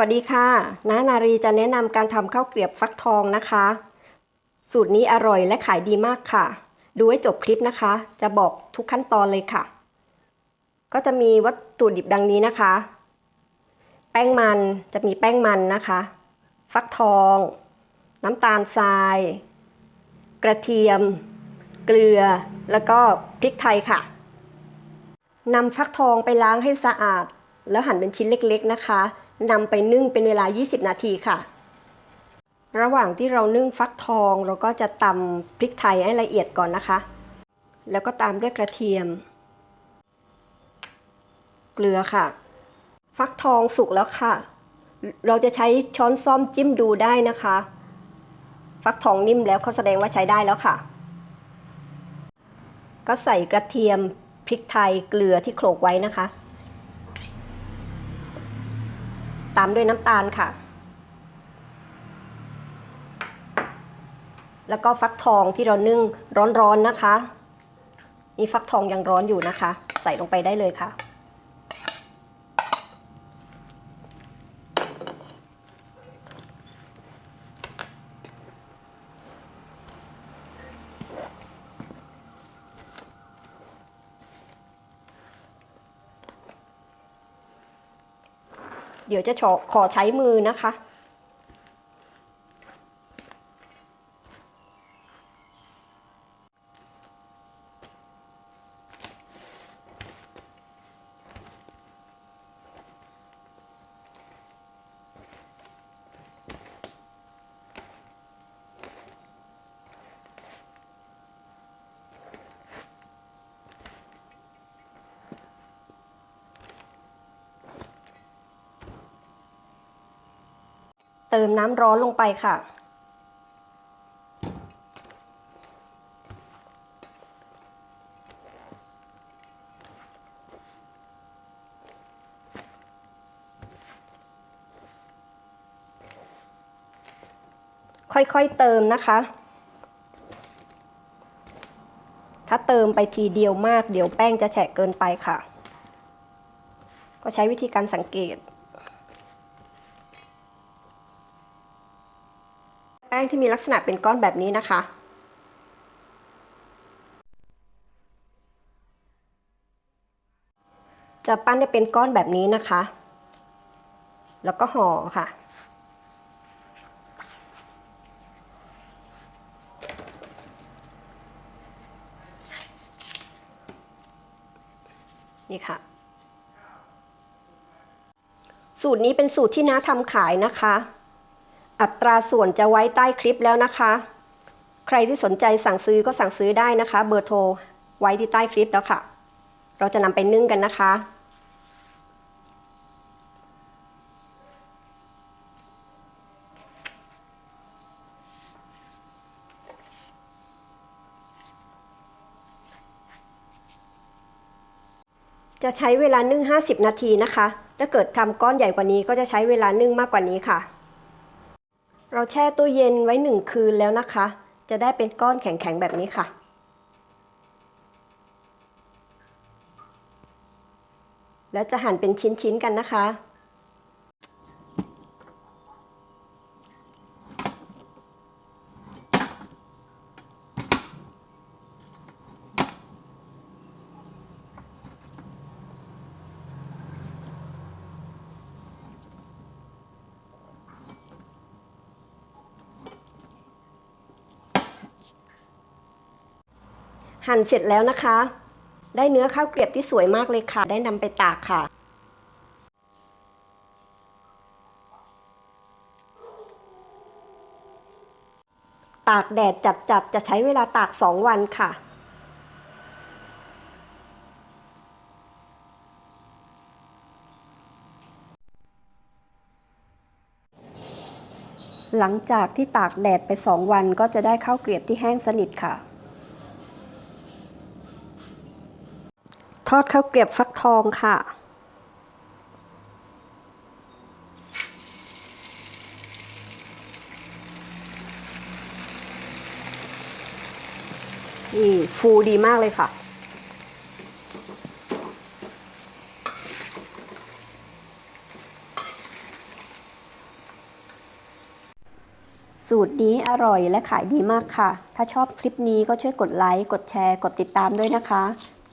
วัสดีค่ะ น้านารีจะแนะนำการทำข้าวเกรียบฟักทองนะคะ สูตรนี้อร่อยและขายดีมากค่ะ ดูให้จบคลิปนะคะ จะบอกทุกขั้นตอนเลยค่ะ ก็จะมีวัตถุดิบดังนี้นะคะ แป้งมันจะมีแป้งมันนะคะ ฟักทอง น้ำตาลทราย กระเทียม เกลือ แล้วก็พริกไทยค่ะนำฟักทองไปล้างให้สะอาด แล้วหั่นเป็นชิ้นเล็กๆนะคะ นำไปนึ่งเป็นเวลา 20 นาทีค่ะ ระหว่างที่เรานึ่งฟักทองเราก็จะตำพริกไทยให้ละเอียดก่อนนะคะ แล้วก็ตามด้วยกระเทียม เกลือค่ะ ฟักทองสุกแล้วค่ะ เราจะใช้ช้อนซ่อมจิ้มดูได้นะคะ ฟักทองนิ่มแล้วเขาแสดงว่าใช้ได้แล้วค่ะ ก็ใส่กระเทียมพริกไทยเกลือที่โขลกไว้นะคะ ตามด้วยน้ำตาลค่ะ แล้วก็ฟักทองที่เรานึ่งร้อนๆนะคะ นี่ฟักทองยังร้อนอยู่นะคะ ใส่ลงไปได้เลยค่ะ เดี๋ยวจะขอใช้มือนะคะ เติมน้ำร้อนลงไปค่ะ ค่อยๆเติมนะคะ ถ้าเติมไปทีเดียวมาก เดี๋ยวแป้งจะแฉะเกินไปค่ะ ก็ใช้วิธีการสังเกต ป้งที่มีลักษณะเป็นก้อนแบบนี้นะคะ จะปั้นได้เป็นก้อนแบบนี้นะคะ แล้วก็ห่อค่ะนี่ค่ะ สูตรนี้เป็นสูตรที่น้าทำขายนะคะ อัตราส่วนจะไว้ใต้คลิปแล้วนะคะ ใครที่สนใจสั่งซื้อก็สั่งซื้อได้นะคะ เบอร์โทรไว้ที่ใต้คลิปแล้วค่ะ เราจะนำไปนึ่งกันนะคะ จะใช้เวลานึ่ง 50 นาทีนะคะ ถ้าเกิดทำก้อนใหญ่กว่านี้ก็จะใช้เวลานึ่งมากกว่านี้ค่ะ เราแช่ตู้เย็นไว้หนึ่งคืนแล้วนะคะ จะได้เป็นก้อนแข็งๆแบบนี้ค่ะ แล้วจะหั่นเป็นชิ้นๆกันนะคะ หั่นเสร็จแล้วนะคะ ได้เนื้อข้าวเกรียบที่สวยมากเลยค่ะ ได้นำไปตากค่ะ ตากแดดจัดๆจะใช้เวลาตาก 2 วันค่ะหลังจากที่ตากแดดไป 2 วันก็จะได้ข้าวเกรียบที่แห้งสนิทค่ะ ทอดข้าวเกลียบฟักทองค่ะ นี่ฟูดีมากเลยค่ะ สูตรนี้อร่อยและขายดีมากค่ะ ถ้าชอบคลิปนี้ก็ช่วยกดไลค์ กดแชร์ กดติดตามด้วยนะคะ